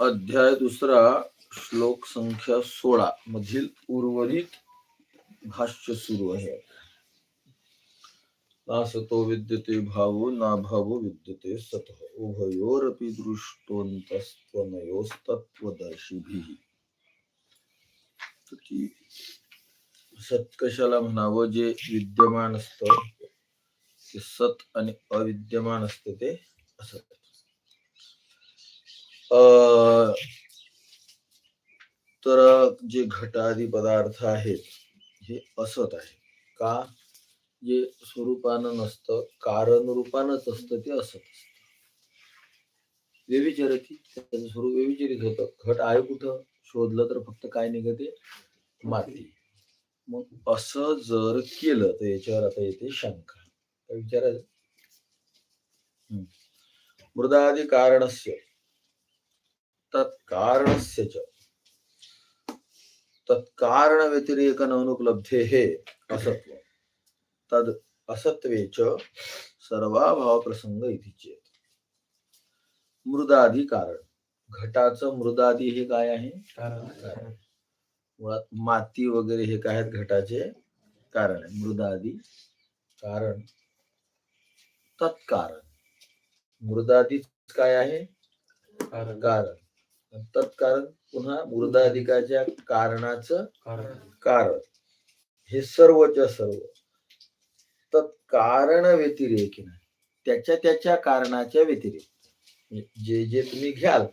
अध्याय दुसरा श्लोक संख्या सोळा मधील उर्वरित भाष्य सुरू आहे. ना सतो विद्यते भावो ना भावो विद्यते सत। उभयोरपि दृष्टोन्तस्त्वनयोस्तत्वदर्शिभिः तर सत कशाला म्हणावं जे विद्यमान असत ते सत आणि अविद्यमान असत ते असत। तर जे घटादी पदार्थ आहेत हे असत आहे। का? जे स्वरूपानं नसतं कारण रूपानच असतं ते असत असत. व्यविचरती त्याचं स्वरूप व्यविचरित होतं. घट आहे कुठं? शोधलं तर फक्त काय निघते? माती. मग असं जर केलं तर याच्यावर आता येते शंका. काय विचारायचं? हम्म. मृदादी कारणस्य. तत्कारणस्य च. तत्कारण व्यतिरेकन अनुपलब्धे हे असत्व. तद असत्वे च सर्वाभाव प्रसंग इति चेत। मृदादी कारण। घटाचं मृदादी हे काय आहे? कारण मुळात माती वगैरे हे काय आहेत? घटाचे कारण आहे. मृदादी कारण। तत्कारण। मृदादीच काय आहे? कारण. तत्कारण पुन्हा मृदाधिकाच्या कारणाचं कारण. हे सर्वच्या सर्व. कारण व्यतिरेक त्याच्या त्याच्या कारणाच्या व्यतिरेक. जे जे तुम्ही घ्याल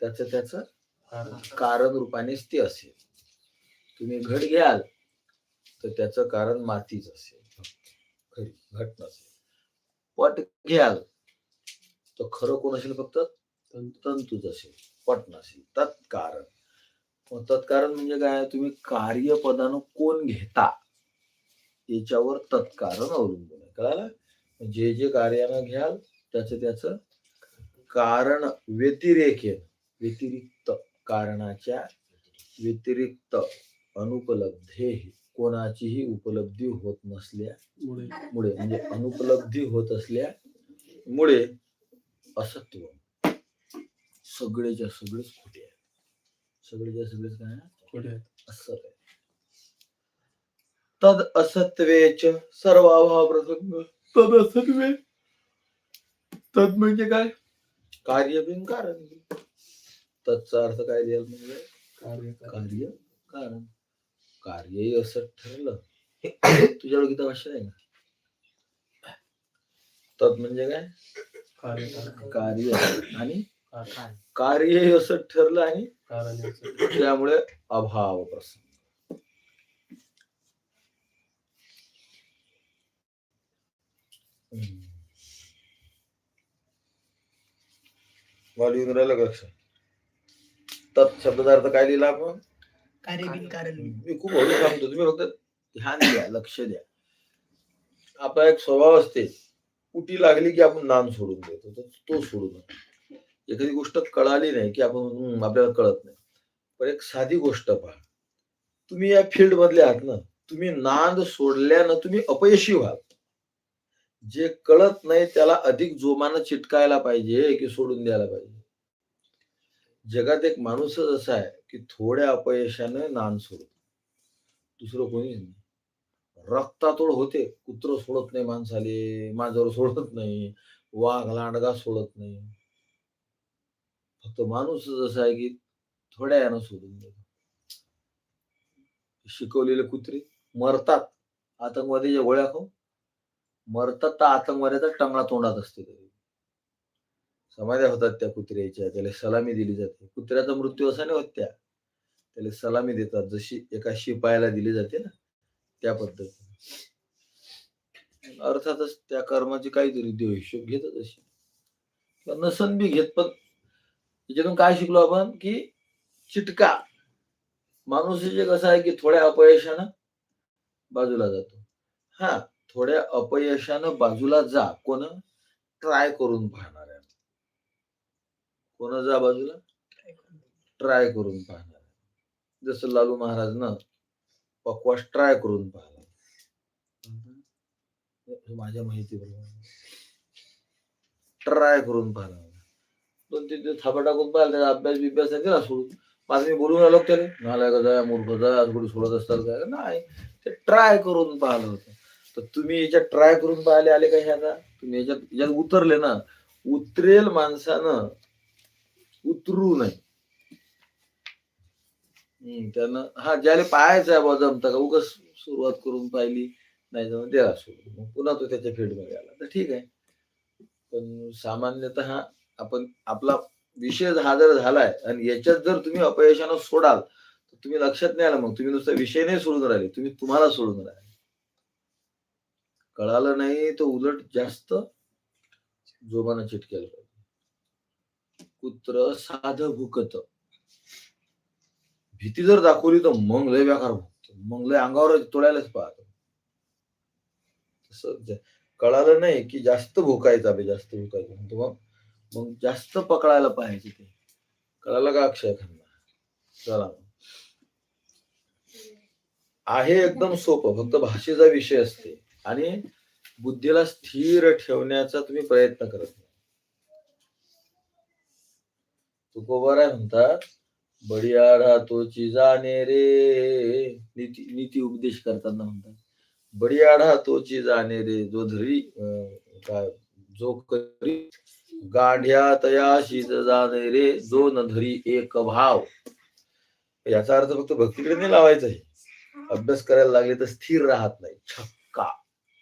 त्याच त्याच कारण रूपानेच ते असेल. तुम्ही घट घ्याल तर त्याचं कारण मातीच असेल. खरी घट नसेल. पट घ्याल तर खरं कोण असेल फक्त? तंतूच असेल. पट नसेल. तत्कारण. मग तत्कारण म्हणजे काय? तुम्ही कार्यपदानं कोण घेता? याच्यावर तत्कारण अवलंबून आहे. कळालं? जे जे कार्यानं घ्याल त्याचं त्याचं कारण व्यतिरेक. व्यतिरिक्त कारणाच्या व्यतिरिक्त अनुपलब्धे कोणाचीही उपलब्धी होत नसल्यामुळे म्हणजे अनुपलब्धी होत असल्यामुळे असत्व. सगळेच्या सगळेच खोटे आहे सगळेच्या सगळेच काय? आहे? असत आहे तद असत्वेच सर्वाभाव प्रसंग तद असत्वे. तद म्हणजे काय? कार्य बिन कारण. तत्चा अर्थ काय द्याल म्हणजे? कार्य कारण. कार्यही असं ठरलं. तुझ्याकडे गीता भाष्य आहे का? तद म्हणजे काय? कार्य आणि? कार्यही असं ठरलं आणि त्यामुळे अभाव प्रसंग मला येऊन राहिलं का लक्षात? तत् शब्दाचा अर्थ काय लिहिला आपण? कारण. मी खूप हळू सांगतो तुम्ही फक्त ध्यान द्या लक्ष द्या. आपला एक स्वभाव असते उटी लागली की आपण नाम सोडून देतो. तर तो सोडू नका एखादी गोष्ट कळाली नाही की आपण "हम्म, आपल्याला कळत नाही. पण एक साधी गोष्ट पहा. तुम्ही या फील्ड मधले आहात ना तुम्ही नांद सोडल्यानं तुम्ही अपयशी व्हाल. जे कळत नाही त्याला अधिक जोमानं चिटकायला पाहिजे की सोडून द्यायला पाहिजे. जगात एक माणूसच असा आहे की थोड्या अपयशानं नान सोडतो. दुसरं कोणीच नाही. रक्तातोड होते. कुत्र सोडत नाही माणसाले मांजर सोडत नाही वाघ लांडगा सोडत नाही. फक्त माणूस असा आहे की थोड्या यानं सोडून देतो. शिकवलेले कुत्रे मरतात. आतंकवादीच्या गोळ्या खाऊन. मरतात तर आतंकवाद्याचा टंगळा तोंडात असते तरी समाध्या होतात त्या कुत्र्याच्या त्याला सलामी दिली जाते. कुत्र्याचा मृत्यू असा नाही होत त्या. त्याला सलामी देतात. जशी एका शिपायाला दिली जाते ना त्या पद्धतीने. अर्थातच त्या कर्माची काहीतरी देव हिशोब घेतच अशी किंवा नसन बी घेत पण त्याच्यातून काय शिकलो आपण की चिटका. माणूस जे कसं आहे की थोड्या अपयशानं बाजूला जातो. हा. थोड्या अपयशानं बाजूला जा. कोण? ट्राय करून पाहणार आहे. कोण जा बाजूला? ट्राय करून पाहणार जसं लालू महाराजनं पकवास ट्राय करून पाहिला माझ्या माहिती ट्राय करून पाहिला दोन तीन दिवस थापा टाकून पाहिला त्याचा अभ्यास बिभ्यास केला सोडून. माझं मी बोलून आलो त्याला. नालाय का जाय मूर्ख जाय कुठे सोडत असतात काय? नाही. ते ट्राय करून पाहिलं होतं. तर तुम्ही याच्यात ट्राय करून पाहिले आले का ह्याचा तुम्ही याच्यात याच्यात उतरले ना उतरेल माणसानं उतरू नये हम्म, त्यानं हा ज्याला पाहायचं आहे बा जमता का उगाच सुरुवात करून पाहिली नाही जमून द्या सोडून. मग पुन्हा तो त्याच्या फील्डमध्ये आला. तर ठीक आहे. पण सामान्यतः आपण आपला विषय हा जर झालाय आणि याच्यात जर तुम्ही अपयशानं सोडाल तर तुम्ही लक्षात नाही आलं मग. तुम्ही नुसता विषय नाही सोडून राहिले तुम्ही तुम्हाला सोडून राहिले. कळालं नाही तर उलट जास्त जोमानं चिटकेल पाहिजे. कुत्र साध भुकत. भीती जर दाखवली तर मग लय व्याकार भुकतो. मग लय अंगावर तोडायलाच पाहतो. तसं कळालं नाही की जास्त भुकायचं बे जास्त भुकायचं मग मग जास्त पकडायला पाहिजे ते. कळालं का अक्षय खन्ना? चला आहे एकदम सोपं. फक्त भाषेचा विषय असते. आणि बुद्धीला स्थिर ठेवण्याचा तुम्ही प्रयत्न करत नाही. तुकोबर आहे म्हणतात बडियाढा तोची जाणे रे नीती नीती उपदेश करताना म्हणतात बडियाढा तोची जाणे रे जो धरी काय जो करी गाढ्या तयाशीच जाणे रे जो न धरी एक भाव. याचा अर्थ फक्त भक्तीकडे नाही लावायचा आहे अभ्यास करायला लागले तर स्थिर राहत नाही. छक्का.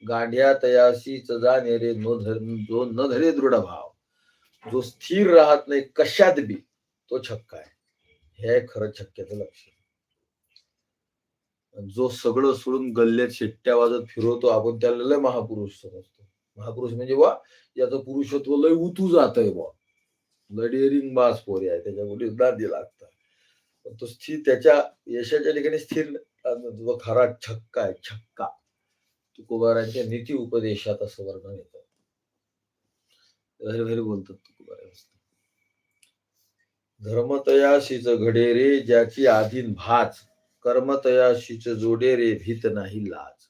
गांड्या तयाशीच जाणे रे नो धर जो न धरे दृढ भाव. जो स्थिर राहत नाही कशात बी तो छक्का आहे. हे खरं छक्क्याचं लक्ष जो सगळं सोडून गल्ल्यात शिट्ट्या वाजत फिरवतो आपण त्याला लय महापुरुष समजतो. महापुरुष म्हणजे वा याचं पुरुषत्व लय उतू जात आहे बा. लय डेअरिंग बास पोरी आहे त्याच्या मुली दादी लागतात. पण तो स्थिर त्याच्या यशाच्या ठिकाणी स्थिर खरा छक्का आहे छक्का. तुकोबारांच्या नीती उपदेशात असं वर्णन येतं. घरी घरी बोलतात तुकोबारा धर्मतयाशीच घडे रे ज्याची आधीन भाच. कर्मतयाशीच जोडे रे भीत नाही लाज.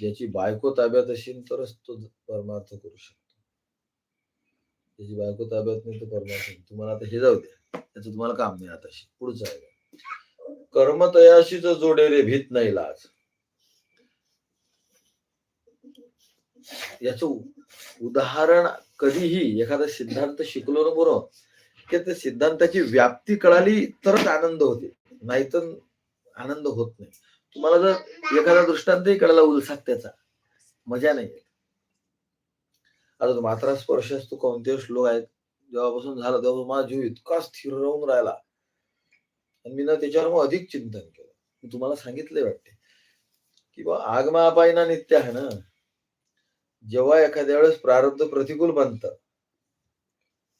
ज्याची बायको ताब्यात असेल तरच तो परमार्थ करू शकतो. त्याची बायको ताब्यात नाही तर परमार्थ तुम्हाला आता हे जाऊ द्या. त्याचं तुम्हाला काम नाही आता. पुढचं आहे. कर्मतयाशीच जोडे रे भीत नाही लाज. याच उदाहरण कधीही एखादा सिद्धांत शिकलो ना बरोबर की त्या सिद्धांताची व्याप्ती कळाली तरच आनंद होते. नाहीतर आनंद होत नाही. तुम्हाला जर एखादा दृष्टांतही कळाला उलसाक त्याचा मजा नाही आता मात्रा स्पर्श असतो कोणते श्लोक आहेत. जेव्हापासून झाला तेव्हा माझा जीव इतका स्थिर राहून राहिला. आणि मी ना त्याच्यावर मग अधिक चिंतन केलं. मी तुम्हाला सांगितले वाटते की बा आगमा अपायना नित्य आहे ना. जेव्हा एखाद्या वेळेस प्रारब्ध प्रतिकूल बनतं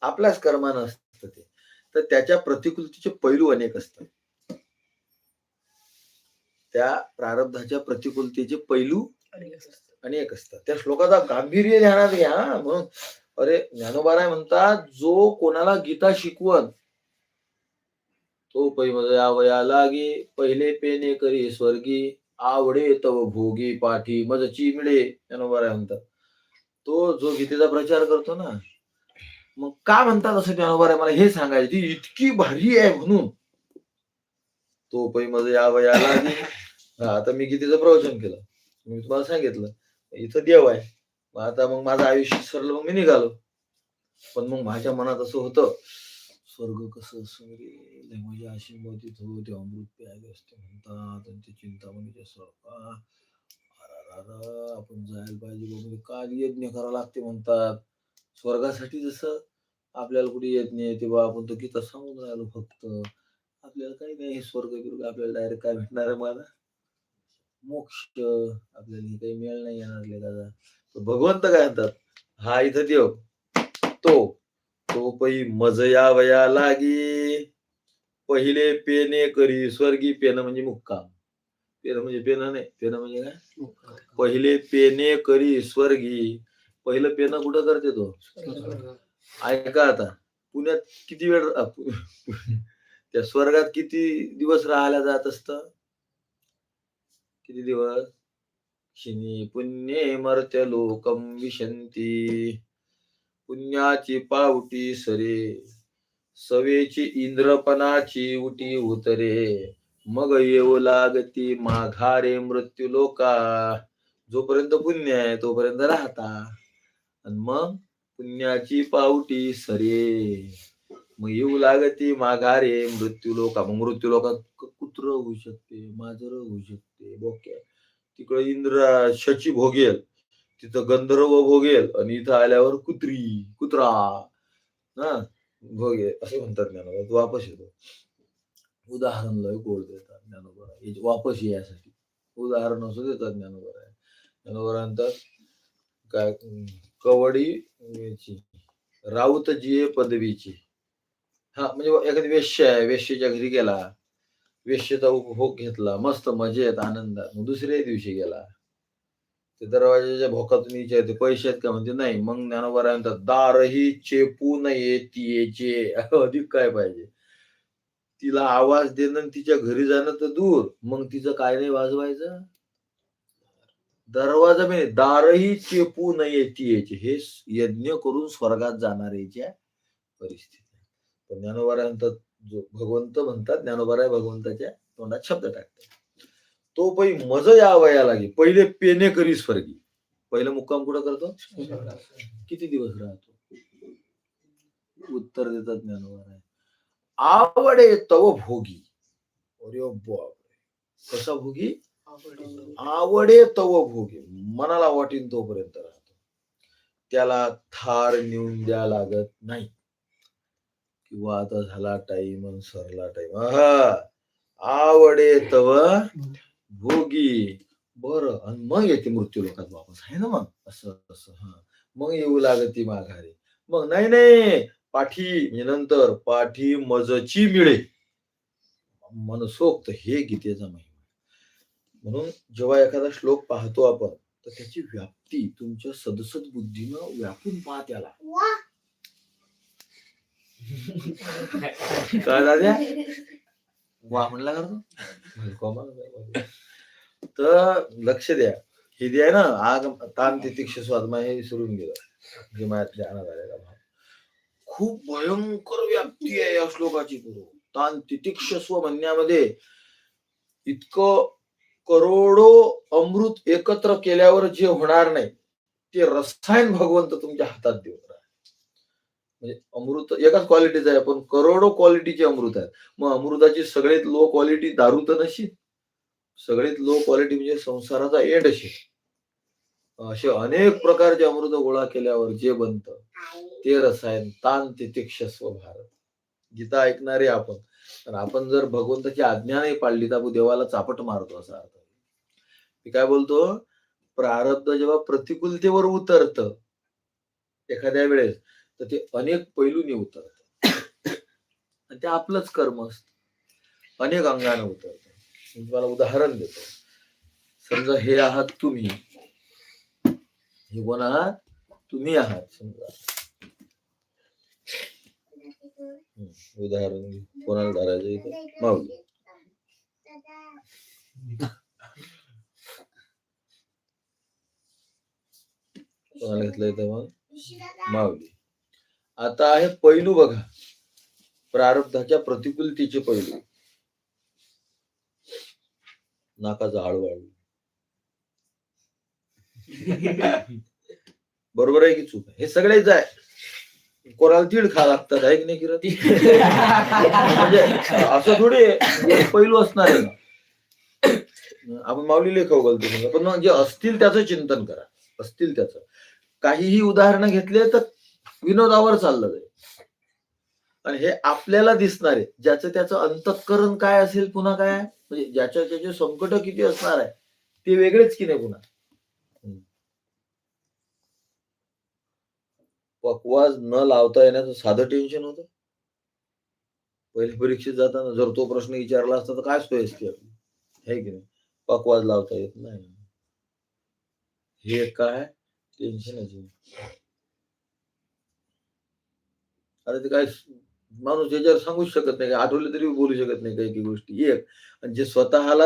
आपल्याच कर्मानं असतं ते. तर त्याच्या प्रतिकूलतेचे पैलू अनेक असतात. त्या प्रारब्धाच्या प्रतिकूलतेचे पैलू अनेक असतात. त्या श्लोकाचा गांभीर्य ध्यानात घ्या हा. म्हणून. अरे ज्ञानोबाराय म्हणतात जो कोणाला गीता शिकवत तो पैमध्ये आवया लागे पहिले पेने करी स्वर्गी आवडे तव भोगी पाठी मजची मिळे ज्ञानोबाराय म्हणतात. तो जो गीतेचा प्रचार करतो ना मग का म्हणतात असं ज्ञानोबाराय मला हे सांगायचं ती इतकी भारी आहे म्हणून. तो पैमध्ये आवया या वयाला आता मी गीतेचं प्रवचन केलं. मी तुम्हाला सांगितलं इथं देव आहे. मग आता मग माझं आयुष्य सरलं मग मी निघालो. पण मग माझ्या मनात असं होतं स्वर्ग कसं असं रे? माझ्या अशी हो ते अमृत प्यायले असते म्हणतात आणि ते चिंतामणीच्या सारखा अरे आपण जायला पाहिजे बा, म्हणजे काल यज्ञ करावं लागते म्हणतात. स्वर्गासाठी जसं आपल्याला कुठे यज्ञ येते बा आपण तो गीता सांगून राहिलो फक्त. आपल्याला काही नाही हे स्वर्ग बिर्ग आपल्याला डायरेक्ट काय भेटणार आहे मला? मोक्ष. आपल्याला हे काही मेळ नाही येणार लेखाचा भगवंत काय म्हणतात? हा इथं देव. तो तो पै मजया वया लागी. पहिले पेने करी स्वर्गी पेन म्हणजे मुक्काम. पेन म्हणजे पेन नाही. पेन म्हणजे काय पहिले पेने करी स्वर्गी पहिलं पेन कुठं करते तो? ऐका आता पुण्यात किती वेळ त्या स्वर्गात किती दिवस राहायला जात असत? किती दिवस? शिनी पुण्ये मर्त्य लोकम विशंती. पुण्याची पावटी सरे सवेची इंद्रपणाची उटी उतरे. मग येऊ लागती माघारे मृत्यू लोका. जोपर्यंत पुण्य आहे तोपर्यंत राहता. आणि मग पुण्याची पावटी सरे. मग येऊ लागती माघारे मृत्यू लोका. मग मृत्यू लोकात कुत्र होऊ शकते माजर होऊ शकते बोक्या तिकडे इंद्र शची भोगेल तिथं गंधर्व भोगेल. आणि इथं आल्यावर कुत्री कुत्रा. हा भोगेल असं म्हणतात ज्ञान वापस येतो. उदाहरण लय गोड देतात ज्ञानोबरा याची वापस यासाठी उदाहरण असं देतात ज्ञानोबरा ज्ञानोबा काय अं, कवडी राऊत जी पदवीची. हा म्हणजे एखादी वेश्य आहे वेश्येच्या घरी गेला वेश्येचा उपभोग घेतला मस्त मजेत आनंदात मग दुसऱ्या दिवशी गेला. ते दरवाजाच्या भोकातून विचारते पैसे आहेत का म्हणते नाही. मग ज्ञानोबरा म्हणतात दारही चेपू नये तियेचे अधिक काय पाहिजे? तिला आवाज देणं तिच्या घरी जाणं तर दूर. मग तिचं काय नाही वाजवायचं? दरवाजा म्हणजे दारही चेपू नये तियेचे. हे स- यज्ञ करून स्वर्गात परिस्थिती पण ज्ञानोबारा म्हणतात जो भगवंत म्हणतात ज्ञानोबारा भगवंताच्या तोंडात शब्द टाकतात. तो पै मज यावया लागे. पहिले पेने करी स्वर्गी. पहिलं मुक्काम कुठं करतो? किती दिवस राहतो? उत्तर देतात ज्ञानोबारा आवडे तव भोगी अरे बापरे. कसा भोगी? आवडे तव भोगी. मनाला वाटीन तोपर्यंत राहतो. त्याला थार नेऊन द्या लागत नाही. किंवा आता झाला टाइम सरला टाइम आवडे तव भोगी. बर. आणि मग येते मृत्यू लोकात वापस. आहे ना मग? असं असं. हा. मग येऊ लागत ती माघारी. मग नाही नाही. पाठी नंतर पाठी मजची मिळे. मनसोक्त हे गीतेचा महिमा. म्हणून जेव्हा एखादा श्लोक पाहतो आपण तर त्याची व्याप्ती तुमच्या सदसद बुद्धीनं व्यापून पाहा त्याला. काय दाद्या वा म्हणला का. तर लक्ष द्या. हे आहे ना आग तान तितिक्ष स्वात्मा हे विसरून गेलं. जे माझ्या ध्यानात आलेला खूप भयंकर व्याप्ती आहे या श्लोकाची गुरु. तान तितिक्ष स्व म्हणण्यामध्ये इतकं करोडो अमृत एकत्र केल्यावर जे होणार नाही ते रसायन भगवंत तुमच्या हातात देऊन म्हणजे अमृत एकाच क्वालिटीच आहे पण करोडो क्वालिटीचे अमृत आहेत. मग अमृताची सगळ्यात लो क्वालिटी दारू तर नशी सगळ्यात लो क्वालिटी म्हणजे संसाराचा एंड अशी असे अनेक प्रकारचे अमृत गोळा केल्यावर जे बनतं ते रसायन तान तितिक्षस्व भारत. गीता ऐकणारे आपण तर आपण जर भगवंताची आज्ञा नाही पाळली तर आपण देवाला चापट मारतो असा अर्थ मी काय बोलतो? प्रारब्ध जेव्हा प्रतिकूलतेवर उतरत एखाद्या वेळेस तर ते अनेक पैलूनी उतरत. आणि ते आपलंच कर्म असत. अनेक अंगाने उतरत. मी तुम्हाला उदाहरण देतो. समजा हे आहात तुम्ही हे कोण आहात तुम्ही आहात समजा उदाहरण कोणाला धरायचं इथं माऊली कोणाला घेतलं इथं मग माऊली आता आहे पैलू बघा प्रारब्धाच्या प्रतिकूलतेचे पैलू नाकाचा हळूहळू बरोबर आहे की चूक हे सगळेच आहे. कोणाला तीड खा लागतात आहे की नाही किरत म्हणजे असं थोडी म्हणजे पैलू असणार आहे ना. आपण माऊली लेखव घालतो पण मग जे असतील त्याचं चिंतन करा. असतील त्याचं. काहीही उदाहरणं घेतले तर विनोदावर चाललं जाईल. आणि हे आपल्याला दिसणार आहे. ज्याचं त्याचं अंतःकरण काय असेल पुन्हा काय? म्हणजे ज्याच्या त्याचे संकट किती असणार आहे ते वेगळेच की नाही पुन्हा? पकवाज न लावता येण्याचं साधं टेन्शन होतं. पहिले परीक्षेत जाताना जर तो प्रश्न विचारला असता तर काय सोय असते आपली? आहे की नाही? पकवाज लावता येत नाही. हे काय टेन्शन आहे. अरे ते काय माणूस याच्यावर सांगूच शकत नाही आठवले तरी बोलू शकत नाही काही काही गोष्टी. एक आणि जे स्वतःला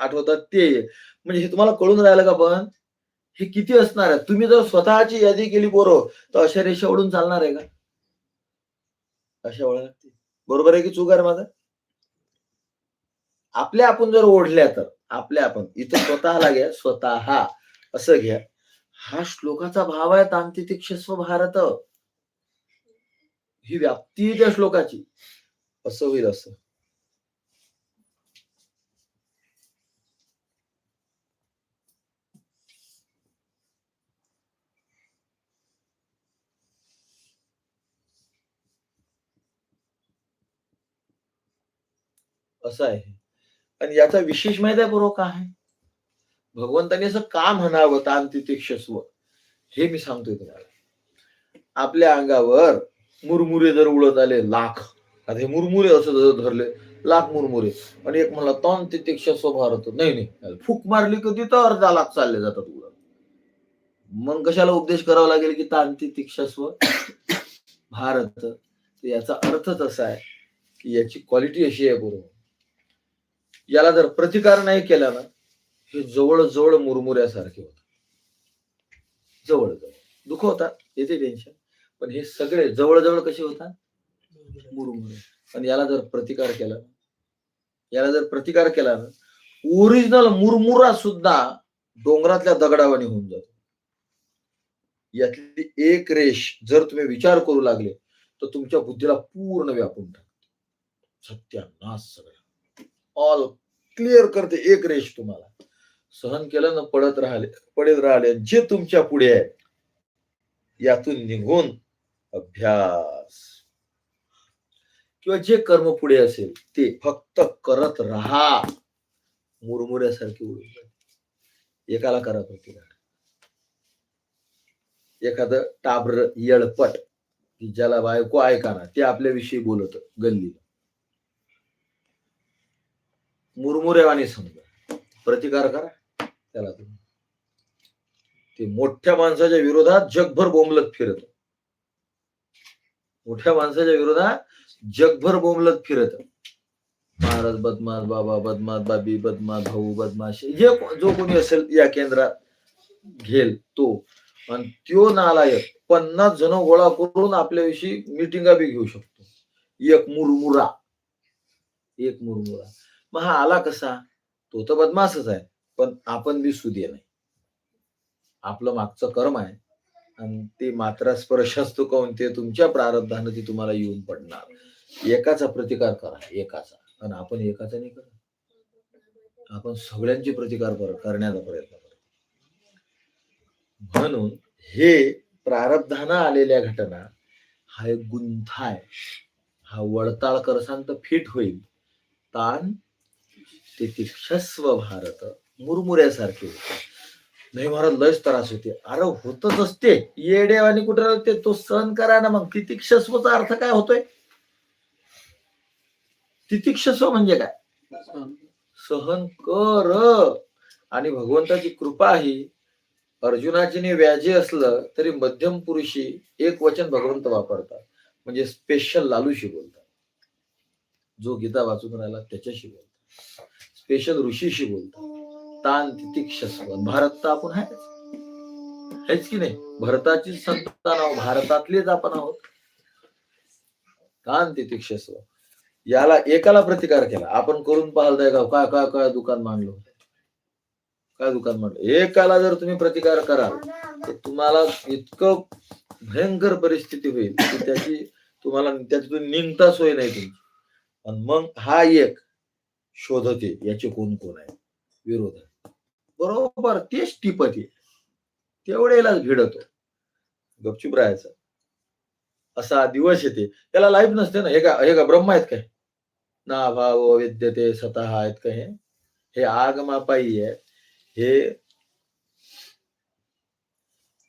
आठवतात ते. म्हणजे हे तुम्हाला कळून राहिलं का पण? हे किती असणार आहे तुम्ही जर स्वतःची यादी केली पोरं तर अशा रेषा ओढून चालणार आहे का? अशा वळा लागते बरोबर आहे की चुकार माझा? आपल्या आपण जर ओढल्या तर आपल्या आपण इथं स्वतःला घ्या स्वतः. असं घ्या. हा श्लोकाचा भाव आहे तांतितिक्षस्व भारत. ही व्याप्ती त्या श्लोकाची. असं होईल असं. असं आहे. आणि याचा विशेष माहिती आहे बरोबर काय आहे? भगवंताने असं का म्हणावं तांतितिक्षस्व हे मी सांगतोय तुम्हाला. आपल्या अंगावर मुरमुरे जर उडत आले लाख. आता हे मुरमुरे असं जर धरले लाख मुरमुरे. आणि एक म्हणला तान तितिक्षस्व भारत. नाही नाही. फूक मारली की तिथं अर्धा लाख चालले जातात उडत. मग कशाला उपदेश करावा लागेल की तान तिक्षस्व भारत याचा अर्थच असा आहे की याची क्वालिटी अशी आहे बरोबर. याला जर प्रतिकार नाही केला ना हे जवळजवळ मुरमुऱ्यासारखे होतात जवळ जवळ दुःख होतात येते टेन्शन पण हे सगळे जवळजवळ कसे होतात मुरमुरे. पण याला जर प्रतिकार केला याला जर प्रतिकार केला ना ओरिजिनल मुरमुरा सुद्धा डोंगरातल्या दगडावाने होऊन जातो. यातली एक रेष जर तुम्ही विचार करू लागले तर तुमच्या बुद्धीला पूर्ण व्यापून टाकते. सत्यानाश सगळं. ऑल क्लिअर करते एक रेष तुम्हाला. सहन केलं ना पडत राहिले पडत राहिले. जे तुमच्यापुढे आहे यातून निघून अभ्यास. किंवा जे कर्म पुढे असेल ते फक्त करत राहा. मुरमुऱ्यासारखे उडून जाते. एकाला करा प्रतिकार एखादं टाबर येळपट ज्याला बायको ऐकाना ते आपल्याविषयी बोलत गल्लीला. मुरमुरेवाणी समजा. प्रतिकार करा. त्याला तुम्ही. ते मोठ्या माणसाच्या विरोधात जगभर बोंबलत फिरत. मोठ्या माणसाच्या विरोधात जगभर बोंबलत फिरत. महाराज बदमाश बाबा बदमाश बाबी बदमाश भाऊ बदमाश जे जो कोणी असेल या केंद्रात घेल तो. आणि त्यो नालायक पन्नास जण गोळा करून आपल्याविषयी मिटिंगा बी घेऊ शकतो. एक मुरमुरा. एक मुरमुरा. मग हा आला कसा? तो तर बदमाशच आहे पण आपण बी सुदे नाही. आपलं मागचं कर्म आहे आणि ते मात्रा स्पर्श असतो काऊन ते तुमच्या प्रारब्धानं ती तुम्हाला येऊन पडणार. एकाचा प्रतिकार करा एकाचा. आणि आपण एकाचा नाही करा आपण सगळ्यांचे प्रतिकार कर- करण्याचा प्रयत्न करा. म्हणून हे प्रारब्धानं आलेल्या घटना हा एक गुंथा आहे. हा वडताळ करसान तर फिट होईल. ताण तेथील शस्व भारत मुरमुऱ्यासारखे होते. नाही महाराज लयच त्रास होते. अरे होतच असते. येडेवानी कुठे राहते? तो सहन करा ना मग. तितिक्षस्वचा अर्थ काय होतोय? तितिक्षस्व म्हणजे काय? सहन कर. आणि भगवंताची कृपा ही अर्जुनाची व्याजे असलं तरी मध्यम पुरुषी एक वचन भगवंत वापरतात. म्हणजे स्पेशल लालूशी बोलतात. जो गीता वाचून राहिला त्याच्याशी बोलतात. स्पेशल ऋषीशी बोलतात. तान तितिक्षस्व. भारत तर आपण आहेच. हेच की नाही? भारताची संतान आहोत. भारतातलेच आपण आहोत. तान तितिक्षस्व. याला एकाला प्रतिकार केला. आपण करून पाहाल का काय काय काय दुकान मांडलो? काय दुकान मांडलं? एकाला जर तुम्ही प्रतिकार कराल तर तुम्हाला इतकं भयंकर परिस्थिती होईल की त्याची तुम्हाला त्याच्यातून निघता सोय नाही तुमची. आणि मग हा एक शोधते याचे कोण कोण आहे? विरोध आहे बरोबर तेच टिपते तेवढ्यालाच भिडतो. गपचूप राहायचं. असा दिवस येते. त्याला लाईफ नसते ना. हे का हे का ब्रह्म आहेत काय ना भाव विद्यते स्वतः आहेत का हे? हे आगमापायी आहे हे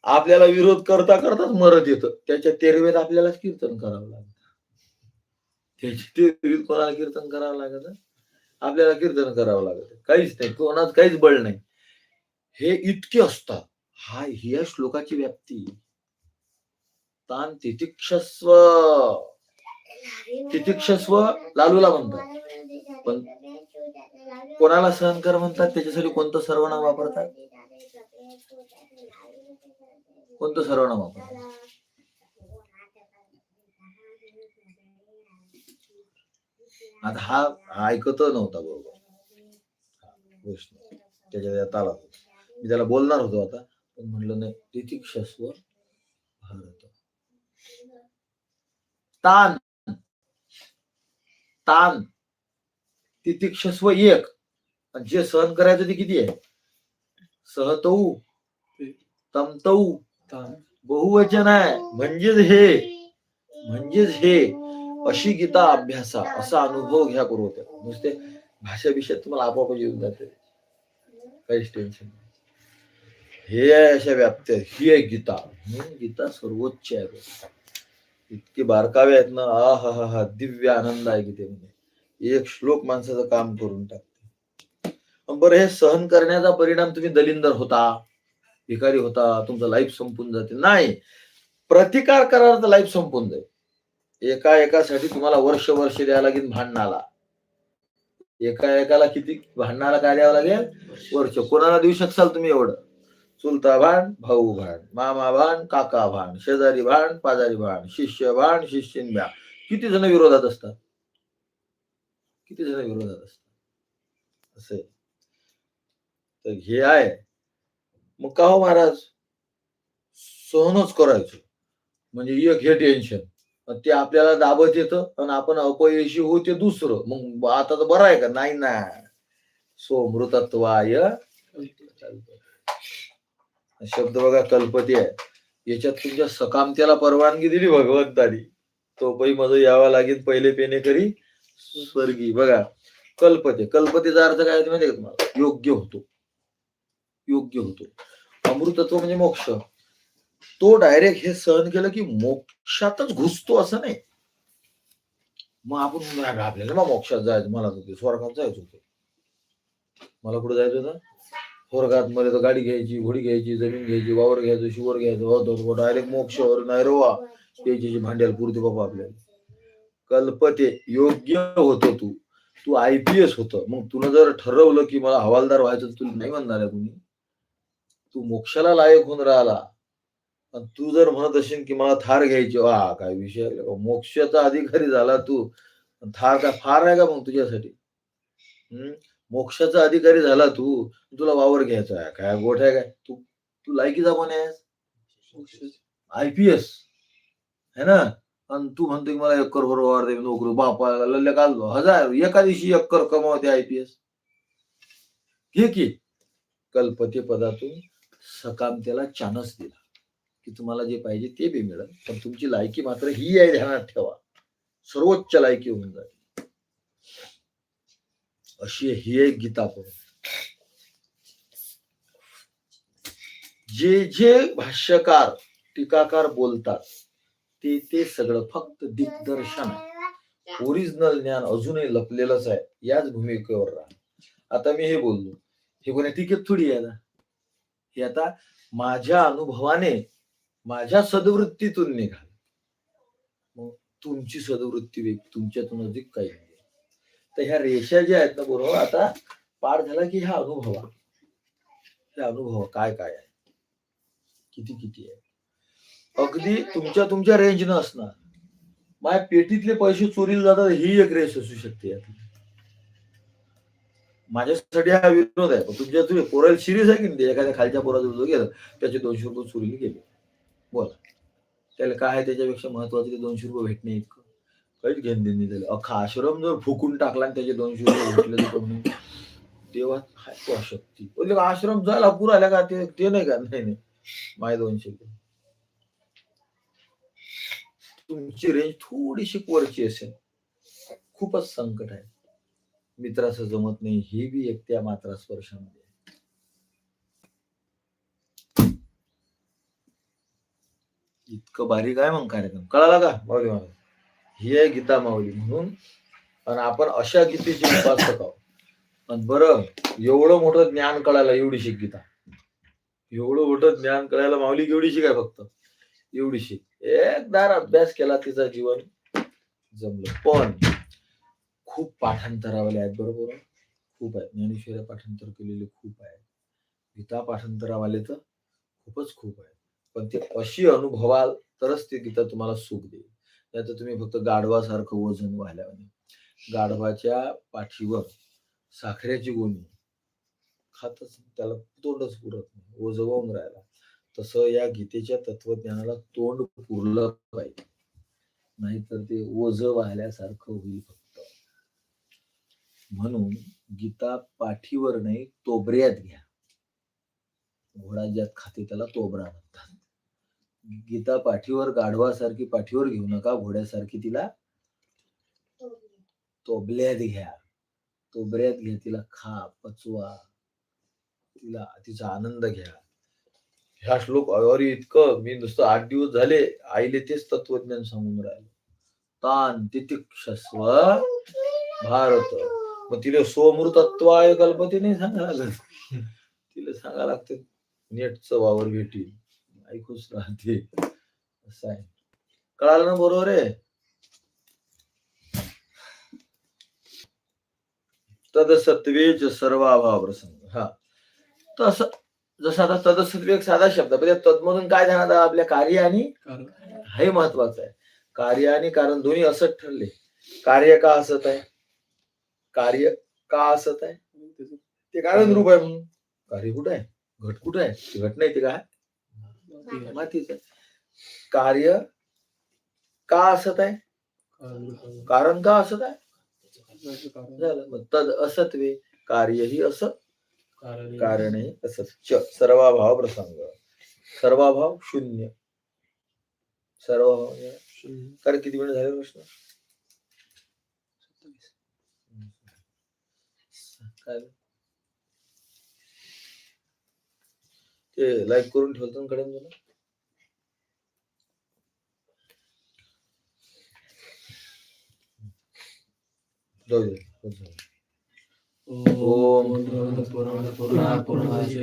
आपल्याला विरोध करता करताच मरत येतं. त्याच्या तेरवेत आपल्यालाच कीर्तन करावं लागतं. त्याची तेरवीत कोणाला कीर्तन करावं लागत? आपल्याला कीर्तन करावं लागत. काहीच नाही. कोणात काहीच बळ नाही. हे इतके असतात. हा ही या श्लोकाची व्याप्ती. तान तितिक्षस्व. तितिक्षस्व लालूला म्हणतात. पण कोणाला सहन कर म्हणतात? त्याच्यासाठी कोणतं सर्वनाम वापरतात? कोणतं सर्वनाम वापरतात? आता हा हा ऐकत नव्हता बरोबर. गोष्ट त्याच्या त्या तालात मी त्याला बोलणार होतो आता पण म्हणलं नाही तितिक्षस्व भारत. तान. तान. तितिक्षस्व एक. जे सहन करायचं ते किती आहे? सहतऊ तमतऊ बहुवचन आहे. म्हणजेच हे. म्हणजेच हे. अशी गीता अभ्यासा असा अनुभव घ्या करू होत्या नुसते भाषा विषयात तुम्हाला आपोआप येऊन जाते. काहीच टेन्शन नाही. हे अशा व्याप्त्या ही आहे गीता. गीता सर्वोच्च आहे. इतकी बारकावे आहेत ना. आ हा हा हा दिव्य आनंद आहे गीतेमध्ये एक श्लोक माणसाचं काम करून टाकते. बरं हे सहन करण्याचा परिणाम तुम्ही दलिंदर होता. भिकारी होता. तुमचं लाईफ संपून जाते. नाही. प्रतिकार करायला तर लाईफ संपून जाईल. एका एकासाठी तुम्हाला वर्ष वर्ष द्यावं लागेल भांडणाला. एका एकाला किती भांडणाला काय द्यावं लागेल? वर्ष. कोणाला देऊ शकाल तुम्ही एवढं? चुलता भांड भाऊ भांड मामा भांड काका भांड शेजारी भांड पाजारी भांड शिष्य भांड शिष्यन किती जण विरोधात असतात? किती जण विरोधात असतात? असे तर हे आहे. मग का हो महाराज? सहनच करायचं. म्हणजे एक हे टेन्शन ते आपल्याला दाबत येतं आणि आपण अपयशी हो ते दुसरं. मग आता तर बरं आहे का? नाही ना सोमृतत्वाय. शब्द बघा कल्पती आहे. याच्यात तुमच्या सकामतेला परवानगी दिली भगवंतानी. तो पै मज यावा लागेल पहिले पेने करी स्वर्गी बघा कल्पते. कल्पतेचा अर्थ काय माहिती का तुम्हाला? योग्य होतो. योग्य होतो. अमृतत्व म्हणजे मोक्ष. तो डायरेक्ट हे सहन केलं की मोक्षातच घुसतो असं नाही. मग आपण आपल्याला मग मोक्षात जायचं मला तर स्वर्गात जायचं होतं. मला कुठे जायचं होतं? स्वर्गात मध्ये तर गाडी घ्यायची घोडी घ्यायची जमीन घ्यायची वावर घ्यायचं शिवर घ्यायचं होत डायरेक्ट मोक्षावर नाही रोवा. त्याची भांड्याला पुरते बाबा आपल्याला. कल्पते योग्य होतो तू. तू आय पी एस होत. मग तुला जर ठरवलं की मला हवालदार व्हायचं तुला नाही म्हणणार आहे कुणी. तू मोक्षाला लायक होऊन राहिला. तू जर म्हणत असेल की मला थार घ्यायची वा काय विषय मोक्षाचा अधिकारी झाला तू थार काय फार आहे का मग तुझ्यासाठी? हम्म? मोक्षाचा अधिकारी झाला तू तुला वावर घ्यायचा आहे. काय गोठ आहे काय? तू तू लायकीचा कोण आहेस? I P S. है ना? आणि तू म्हणतो की मला एकर भर वावर दे नोकरी बापाला लल्ले घालतो हजार एका दिवशी एकर कमावते आय पी एस. घे की. कल्पते पदातून सकामतेला चानस दिला. की तुम्हाला जे पाहिजे ते बी मिळेल. पण तुमची लायकी मात्र ही आहे ध्यानात ठेवा. सर्वोच्च लायकी होऊन जाईल अशी ही एक गीता पण जे जे भाष्यकार टीकाकार बोलतात ते ते सगळं फक्त दिग्दर्शन आहे. ओरिजिनल ज्ञान अजूनही लपलेलंच आहे. याच भूमिकेवर राहा. आता मी हे बोललो. हे कोणी टीकेत थोडी आहे ना? हे आता माझ्या अनुभवाने माझ्या सदवृत्तीतून निघाल. मग तुमची सदवृत्ती वेग तुमच्यातून अधिक काही नाही. तर ह्या रेषा ज्या आहेत ना बरोबर आता पार झाला की ह्या अनुभवा ह्या अनुभव काय काय आहे? किती किती आहे? अगदी तुमच्या तुमच्या रेंज न असणार. माझ्या पेटीतले पैसे चोरीला जातात ही एक रेस असू शकते. माझ्यासाठी हा विरोध आहे. पण तुमच्या तुम्ही पोराला सिरियस आहे की नाही? एखाद्या खालच्या पोराजवळ गेलं त्याचे दोनशे रुपये चोरीला गेले. बोला. त्याला काय आहे त्याच्यापेक्षा महत्वाचं ते दोनशे रुपये भेटणे इतकं? काहीच घेण देणे त्याला. अख्खा आश्रम जर फुकून टाकला आणि त्याचे दोनशे रुपये भेटले तर म्हणून तेव्हा हाय तो शक्ती आश्रम जायला पुरा आला का? ते ते नाही का? नाही नाही. माय दोनशे रुपये. तुमची रेंज थोडीशी वरची असेल. खूपच संकट आहे. मित्राचं जमत नाही. हे बी एक त्या मात्रा स्पर्शामध्ये इतकं बारीक आहे मग कार्यक्रम. कळाला का? माऊली मला ही आहे गीता माऊली म्हणून. आणि आपण अशा गीतेची उपासक आहोत. पण बरं एवढं मोठं ज्ञान कळायला एवढी शिक गीता. एवढं मोठं ज्ञान कळायला माऊली एवढीशी काय फक्त? एवढी शिक एकदा अभ्यास केला तिचा जीवन जमलं. पण खूप पाठांतरावाले आहेत बरोबर? खूप आहेत. ज्ञानेश्वर पाठांतर केलेले खूप आहेत. गीता पाठांतरावाले तर खूपच खूप आहे पण ते अशी अनुभवाल तरच ते गीता तुम्हाला सुख देईल. नाही तर तुम्ही फक्त गाढवासारखं वजन व्हायला गाढवाच्या पाठीवर साखरेची गोणी खातच त्याला तोंडच पुरत नाही ओझ राहिला. तसं या गीतेच्या तत्वज्ञानाला तोंड पुरलं पाहिजे. नाहीतर ते ओझ वाहिल्यासारखं होईल फक्त. म्हणून गीता पाठीवर नाही तोबऱ्यात घ्या. घोडा ज्यात खाते त्याला तोबरा म्हणतात. गीता पाठीवर गाढवासारखी पाठीवर घेऊ नका घोड्यासारखी तिला तोबल्यात घ्या. तोबऱ्यात घ्या तिला खा पचवा तिला तिचा आनंद घ्या. ह्या श्लोक अरे इतकं मी नुसतं आठ दिवस झाले आईले तेच तत्वज्ञान सांगून राहिलं. तान तितिक्षस्व भारत. मग तिला सोमृतत्वाय कल्पते नाही सांगा लागत. तिला सांगा लागते नेटचं वावर भेटी ऐकूच राहते. असं आहे. कळालं ना बरोबर आहे? तदसत्वेच सर्वाभाव प्रसंग हा. तस जसं आता तदसत्वे एक साधा शब्द त्या तद्मधून काय ध्यानात आलं? आपल्या कार्य आणि हे महत्वाचं आहे. कार्य आणि कारण दोन्ही असत ठरले. कार्य का असत आहे? कार्य का असत आहे? ते कारण रूप आहे म्हणून. कार्य कुठं आहे? घट कुठं आहे? घट नाही ते काय? मातीच आहे कार्य का असत आहे? कारण का असत आहे? झालं. तद असत्वे कार्य ही असत कारण ही असत. च सर्वाभाव प्रसंग. सर्वाभाव शून्य. सर्वभाव म्हणजे कारण किती वेळ झाले प्रश्न? काय? ते लाईक करून ठेवतो ना कडे मला जाऊ दे बस झालं. ओम पूर्णमद पूर्णमद